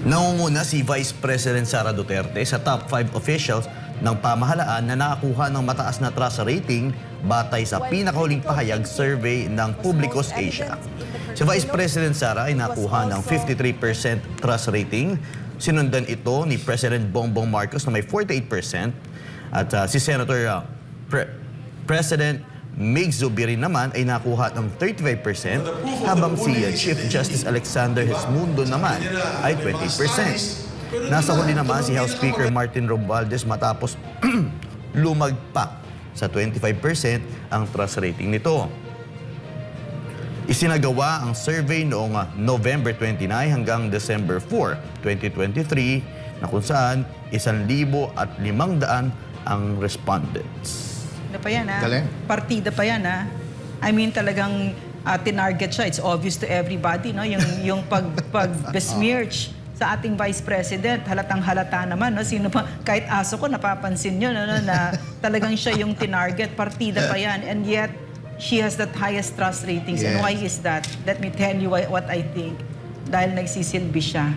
Nangunguna si Vice President Sara Duterte sa top 5 officials ng pamahalaan na nakakuha ng mataas na trust rating batay sa pinakahuling pahayag survey ng Publicos Asia. Si Vice President Sara ay nakuha ng 53% trust rating. Sinundan ito ni President Bongbong Marcos na may 48% at uh, si Senator uh, Pre- President Mig Zubiri naman ay nakuha ng 35% habang si uh, Chief Justice Alexander Hesmundo naman ay 20%. Nasa huli naman si House Speaker Martin Romualdez matapos lumagpak sa 25% ang trust rating nito. Isinagawa ang survey noong ah, November 29 hanggang December 4, 2023 na kung saan 1,500 ang respondents. Partida pa yan, ha? Galing. Partida pa yan, ha? I mean, talagang uh, tinarget siya. It's obvious to everybody, no? Yung, yung pag, pag besmirch sa ating Vice President, halatang halata naman, no? Sino pa, kahit aso ko, napapansin nyo, no, no, na talagang siya yung tinarget. Partida pa yan. And yet, she has that highest trust ratings. And Yes. why is that? Let me tell you why, what I think. Dahil nagsisilbi siya.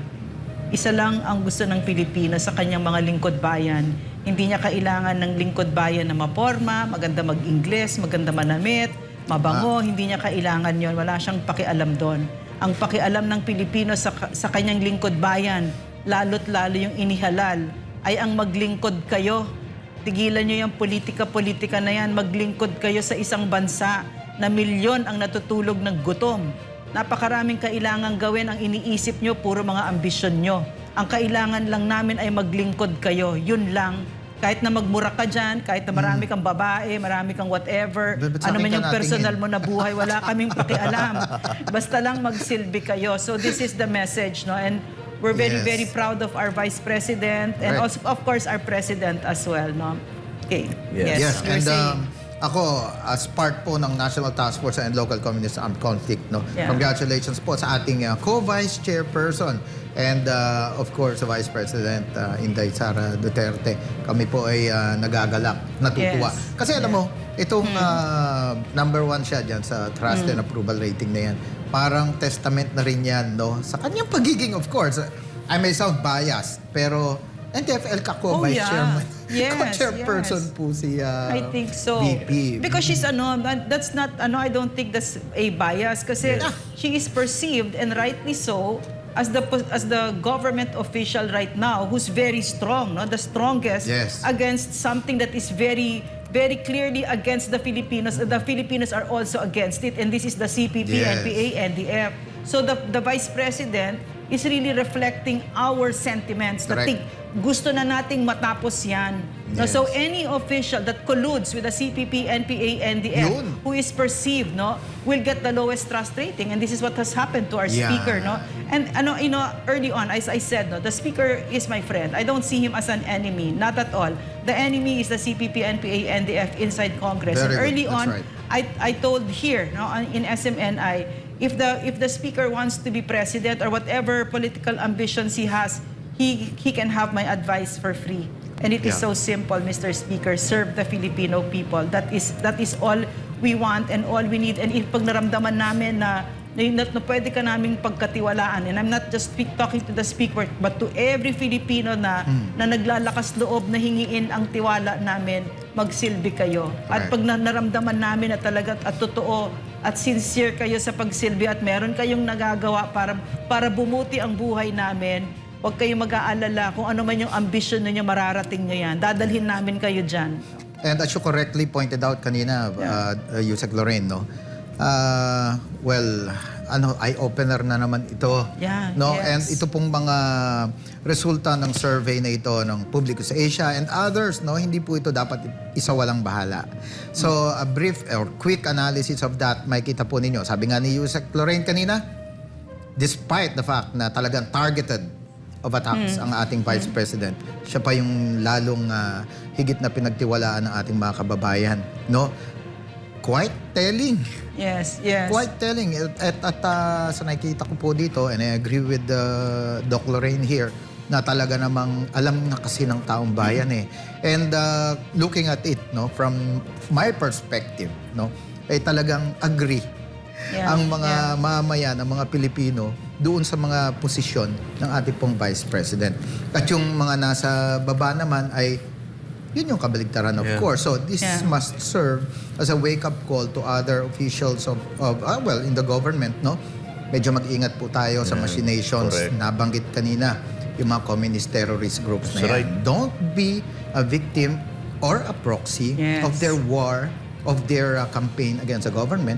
Isa lang ang gusto ng Pilipino sa kanyang mga lingkod bayan. Hindi niya kailangan ng lingkod bayan na maporma, maganda mag-Ingles, maganda manamit, mabango. Hindi niya kailangan yon. Wala siyang pakialam doon. Ang pakialam ng Pilipino sa, sa kanyang lingkod bayan, lalo't lalo yung inihalal, ay ang maglingkod kayo. Tigilan niyo yung politika-politika na yan. Maglingkod kayo sa isang bansa na milyon ang natutulog ng gutom. Napakaraming kailangan gawin ang iniisip nyo, puro mga ambisyon nyo. Ang kailangan lang namin ay maglingkod kayo. Yun lang. Kahit na magmura ka dyan, kahit na marami kang babae, marami kang whatever, sa ano man yung personal mo na buhay, wala kaming pakialam. Basta lang magsilbi kayo. So this is the message, no? And we're very, Yes. very proud of our Vice President and Correct. also, of course, our President as well, no? Okay. Yes. Yes, were and um, ako, as part po ng National Task Force and Local Communist Armed Conflict, no? Yeah. Congratulations po sa ating uh, co-vice chairperson and uh, of course, Vice President uh, Inday Sara Duterte. Kami po ay uh, nagagalak, natutuwa. Yes. Kasi alam mo, itong uh, number one siya dyan sa trust and approval rating na yan. Parang testament na rin yan, no? Sa kanyang pagiging, of course, I may sound biased, pero NTFL ka Oh, co-vice yeah. chairman. Yes, Co-chairperson yes. po si uh, I think so. VP. Because she's ano, that- that's not ano, I don't think that's a bias kasi she is perceived and rightly so as the as the government official right now who's very strong, no? The strongest Yes. against something that is very very clearly against the Filipinos. The Filipinos are also against it and this is the CPP, Yes. NPA, NDF. So the the vice president is really reflecting our sentiments. Correct. think, gusto na nating matapos yan. No, Yes. so any official that colludes with the CPP, NPA, NDF, Yun. who is perceived, no, will get the lowest trust rating. And this is what has happened to our Yeah. speaker, no. And ano, you know, early on, as I said, no, the speaker is my friend. I don't see him as an enemy, not at all. The enemy is the CPP, NPA, NDF inside Congress. Very and early on, right. I, I told here, no, in SMNI, if the if the speaker wants to be president or whatever political ambitions he has, he he can have my advice for free. And it is Yeah. so simple, Mr. Speaker. Serve the Filipino people. That is that is all we want and all we need. And if pag naramdaman namin na na, na, na pwede ka naming pagkatiwalaan. And I'm not just speak, talking to the speaker, but to every Filipino na, Hmm. na naglalakas loob na hingiin ang tiwala namin, magsilbi kayo. At Correct. pag na, naramdaman namin na talaga at totoo at sincere kayo sa pagsilbi at meron kayong nagagawa para, para bumuti ang buhay namin, huwag kayong mag-aalala kung ano man yung ambisyon ninyo, mararating nyo yan. Dadalhin namin kayo dyan. And as you correctly pointed out kanina, uh, uh, Yusek Lorraine, no? Uh, well, ano, eye-opener na naman ito. Yeah, no? yes. And ito pong mga resulta ng survey na ito ng Publicus Asia and others, no? Hindi po ito dapat isa walang bahala. So, a brief or quick analysis of that, makikita po ninyo. Sabi nga ni Yusek Lorraine kanina, despite the fact na talagang targeted of attacks ang ating Vice President, siya pa yung lalong ah, higit na pinagtiwalaan ng ating mga kababayan. No? Quite telling. Yes, yes. Quite telling. At, at, at ah, sa nakikita ko po dito, and I agree with uh, Doc Lorraine here, na talaga namang alam na kasi ng taong bayan eh. And uh, looking at it, no, from my perspective, no, ay talagang agree Yeah, ang mga yeah. mamayan, ang mga Pilipino doon sa mga posisyon ng ating pong Vice President. At yung mga nasa baba naman ay yun yung kabaligtaran of Yeah. course. So this Yeah. must serve as a wake-up call to other officials of, of ah, well, in the government, no? Medyo mag-ingat po tayo sa Yeah, machinations. correct. Nabanggit kanina yung mga communist terrorist groups na That's yan. right. Don't be a victim or a proxy Yes. of their war, of their uh, campaign against the government.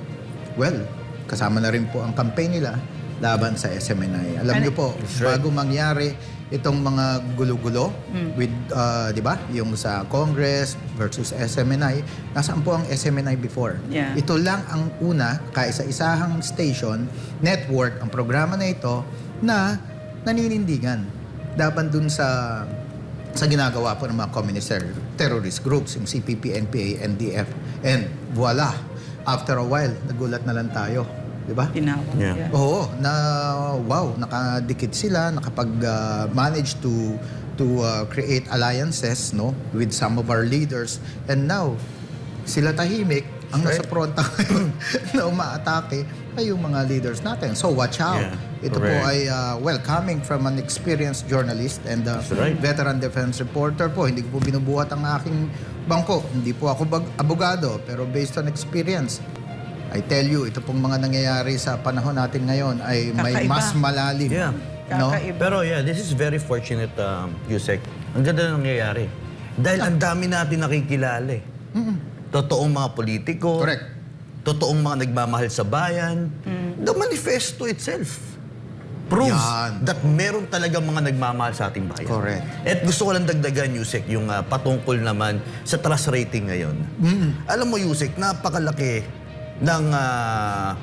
Well, kasama na rin po ang campaign nila laban sa SMNI. Alam niyo po, right. bago mangyari itong mga gulo-gulo with, uh, di ba, yung sa Congress versus SMNI, nasaan po ang SMNI before? Yeah. Ito lang ang una, kaisa-isahang station, network, ang programa na ito, na naninindigan. Daban dun sa sa ginagawa po ng mga communist ter- terrorist groups, yung CPP, NPA, NDF. And voila, after a while, nagulat na lang tayo. Di ba? Tinawag. Yeah. Oo, na wow, nakadikit sila, nakapag-manage to to uh, create alliances no with some of our leaders and now sila tahimik ang Right. nasa fronta ngayon na umaatake ay yung mga leaders natin. So watch out. Yeah, Ito po correct. ay uh, well coming from an experienced journalist and uh, That's right. veteran defense reporter po. Hindi ko po binubuhat ang aking bangko. Hindi po ako bag- abogado pero based on experience I tell you, ito pong mga nangyayari sa panahon natin ngayon ay may Kakaiba. mas malalim. Yeah. No? Kakaiba. Pero yeah, this is very fortunate, um, Yusek. Ang ganda na nangyayari. Dahil ang dami natin nakikilala eh. Totoong mga politiko. Correct. Totoong mga nagmamahal sa bayan. The manifesto itself proves Yan. that meron talaga mga nagmamahal sa ating bayan. Correct. At gusto ko lang dagdagan, Yusek, yung ah, patungkol naman sa trust rating ngayon. Alam mo, Yusek, napakalaki ng, ah,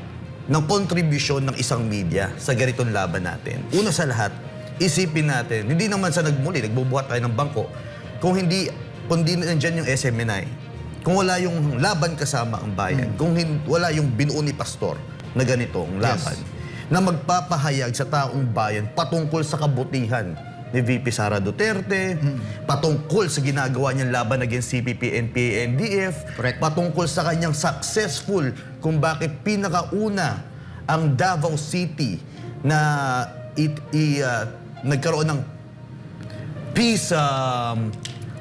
ng kontribusyon ng isang media sa ganitong laban natin. Una sa lahat, isipin natin, hindi naman sa nagmuli, nagbubuhat tayo ng bangko, kung hindi, kung hindi nandyan yung SMNI, kung wala yung laban kasama ang bayan, kung hin- wala yung binuo ni pastor na ganitong laban, na magpapahayag sa taong bayan patungkol sa kabutihan ni VP Sara Duterte, patungkol sa ginagawa niyang laban against CPP, NPA, NDF, Correct. patungkol sa kanyang successful kung bakit pinakauna ang Davao City na it, i, ah, nagkaroon ng peace, um,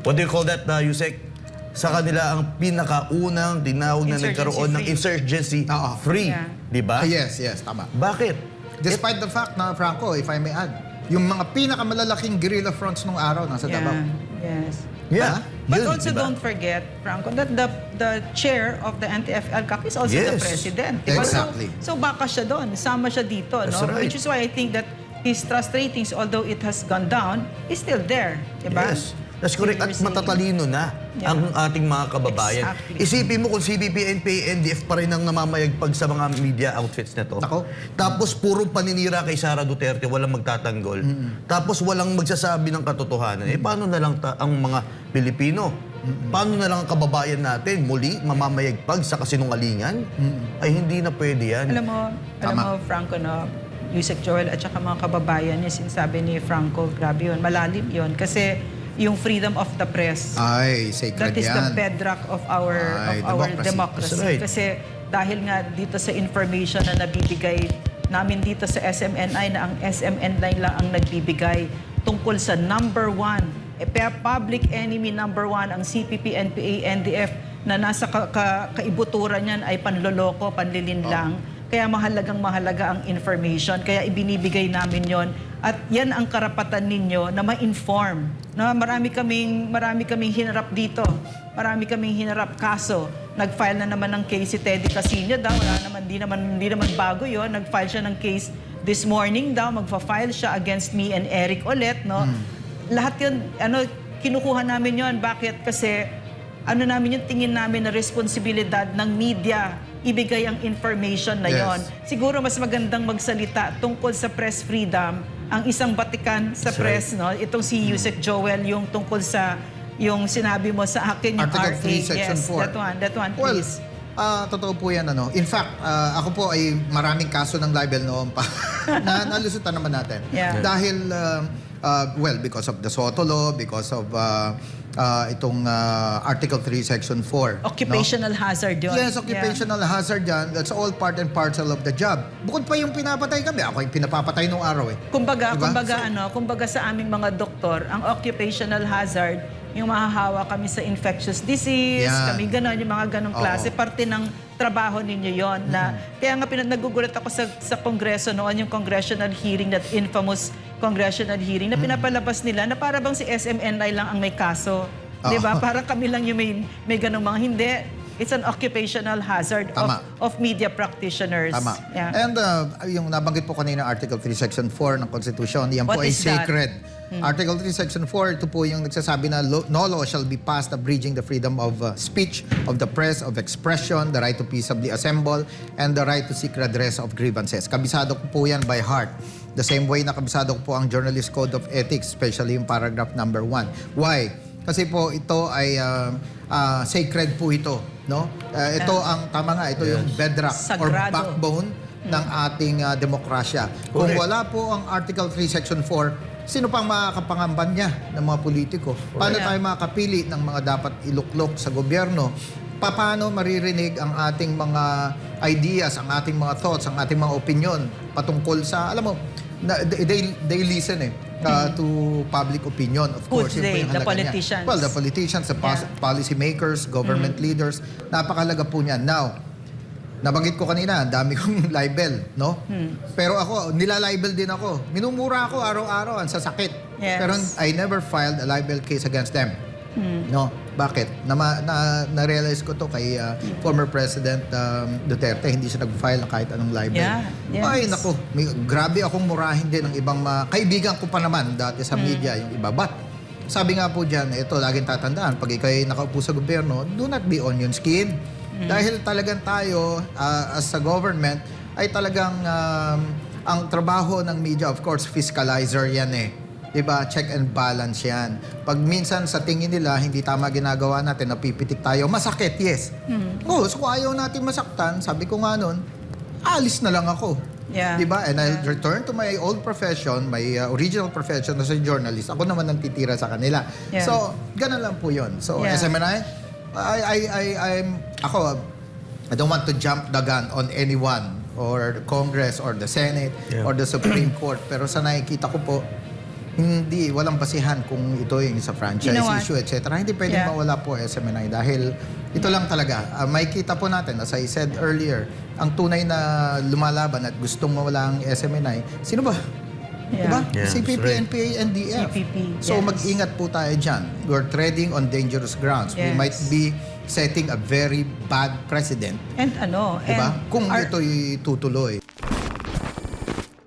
what do you call that, uh, Yusek? Sa kanila ang pinakaunang tinawag na nagkaroon ng free. insurgency Oo. free. Yeah. Di ba? Ah, yes, yes, tama. Bakit? Despite the fact na, Franco, if I may add, yung mga pinakamalalaking guerrilla fronts nung araw nasa Davao. Yeah. Yes. Yeah. But Yun, also di ba? don't forget, Franco, that the the chair of the NTF CAC is also the Yes. president. di ba? Exactly. So, so baka siya doon, sama siya dito. That's no? right. Which is why I think that his trust ratings, although it has gone down, is still there. Di ba? Yes. That's correct. At matatalino na Yeah. ang ating mga kababayan. Exactly. Isipin mo kung CBP, NPA, NDF pa rin ang namamayagpag sa mga media outfits na to. Nako. Tapos puro paninira kay Sara Duterte, walang magtatanggol. Tapos walang magsasabi ng katotohanan. Eh paano na lang ta- ang mga Pilipino? Paano na lang ang kababayan natin muli mamamayagpag sa kasinungalingan? Ay hindi na pwede yan. Alam mo, alam Tama. mo, Franco, no, Yusek Joel at saka mga kababayan niya, sinasabi ni Franco, grabe yun, malalim yun. Kasi yung freedom of the press, Ay, sacred that is the yan. bedrock of our Ay, of our democracy. democracy. That's right. Kasi dahil nga dito sa information na nabibigay namin dito sa SMNI na ang SMNI lang ang nagbibigay tungkol sa number one, eh, public enemy number one, ang CPP, NPA, NDF, na nasa ka- ka- kaibuturan niyan ay panloloko, panlilinlang. Kaya mahalagang mahalaga ang information. Kaya ibinibigay namin yon At yan ang karapatan ninyo na ma-inform. Na marami kaming, marami kaming hinarap dito. Marami kaming hinarap kaso. Nag-file na naman ng case si Teddy Casino daw. Wala naman, di naman, di naman bago yon Nag-file siya ng case this morning daw. Magfa-file siya against me and Eric ulit. No? Lahat yun, ano, kinukuha namin yon Bakit? Kasi ano namin yung tingin namin na responsibilidad ng media ibigay ang information na Yes. yon. Siguro mas magandang magsalita tungkol sa press freedom ang isang batikan sa That's press, no? Itong si Yusek Joel, yung tungkol sa yung sinabi mo sa akin yung Article RA. 3, Section yes, 4. that one, that one, Well, please. ah, totoo po yan. Ano. In fact, ah, ako po ay maraming kaso ng libel noon pa na nalusutan naman natin. Yeah. Dahil ah, uh, well, because of the Soto Law, because of uh, uh, itong uh, Article 3, Section 4. no? Occupational hazard yun. Yes, occupational hazard yan. That's all part and parcel of the job. Bukod pa yung pinapatay kami. Ako yung pinapapatay nung araw eh. Kumbaga, Diba? kumbaga So- ano, kumbaga sa aming mga doktor, ang occupational hazard, yung mahahawa kami sa infectious disease, Yan. kami ganon, yung mga ganong Oo. klase, parte ng trabaho ninyo yon na kaya nga pinag nagugulat ako sa sa kongreso noon yung congressional hearing that infamous congressional hearing na pinapalabas nila na para bang si SMNI lang ang may kaso. 'Di ba? Oo. Parang kami lang yung may may ganong mga hindi. It's an occupational hazard of, Tama. of media practitioners. Tama. Yeah. And uh, yung nabanggit po kanina Article 3 Section 4 ng Constitution, yan What po ay is that? sacred. Article 3 Section 4, ito po yung nagsasabi na no law shall be passed abridging the freedom of uh, speech, of the press, of expression, the right to peaceably assemble, and the right to seek redress of grievances. Kabisado ko po yan by heart. The same way na kabisado ko po ang Journalist Code of Ethics, especially yung paragraph number 1. Why? Kasi po ito ay uh, uh, sacred po ito, no? Uh, ito ang tama nga, ito yung bedrock or Sagrado. backbone ng ating uh, demokrasya. Kung Correct. wala po ang Article 3 Section 4, sino pang makakapangamban niya ng mga politiko? Paano Correct. tayo makakapili ng mga dapat iluklok sa gobyerno? Pa- Paano maririnig ang ating mga ideas, ang ating mga thoughts, ang ating mga opinion patungkol sa, alam mo, na, they, they listen eh uh, to public opinion, of Who's course. Yun po they? yung The halaga niya. politicians? Well, the politicians, the pos- Yeah. policy makers, government leaders, napakalaga po niyan. Now, nabanggit ko kanina, ang dami kong libel, no? Hmm. Pero ako, nila-libel din ako. Minumura ako araw-araw, ang sasakit. Yes. Pero I never filed a libel case against them. Hmm. No? Bakit? Na, na, na-realize ko to kay uh, former President um, Duterte, hindi siya nag-file ng kahit anong libel. Yeah, yes. Ay, naku, may, grabe akong murahin din ng ibang mga kaibigan ko pa naman dati Hmm. sa media, yung iba. But, sabi nga po dyan, ito, laging tatandaan, pag ikaw ay nakaupo sa gobyerno, do not be onion skin. Hmm. Dahil talagang tayo, uh, as a government, ay talagang um, ang trabaho ng media, of course, fiscalizer yan eh. 'Di ba? Check and balance 'yan. Pag minsan sa tingin nila hindi tama ginagawa natin, napipitik tayo, masakit, yes. Oo, so kung ayaw natin masaktan, sabi ko nga noon, alis na lang ako. Yeah. 'Di ba? And I'll return to my old profession, my uh, original profession as a journalist. Ako naman ang titira sa kanila. Yeah. So, ganun lang po 'yon. So, Yeah. SMNI, I I I I'm ako I don't want to jump the gun on anyone or the Congress or the Senate Yeah. or the Supreme Court. Pero sa nakikita ko po, hindi, walang basihan kung ito yung sa franchise You know issue, etc. Hindi pwedeng Yeah. mawala po SMNI dahil ito lang talaga. Ah, may kita po natin, as I said earlier, ang tunay na lumalaban at gustong mawala ang SMNI, sino ba? Yeah. Diba? Yeah, CPP, right. NPA, NDF. CPP, So yes. mag-ingat po tayo dyan. We're treading on dangerous grounds. We Yes. might be setting a very bad precedent. And ano, Diba? and Kung our- ito'y tutuloy.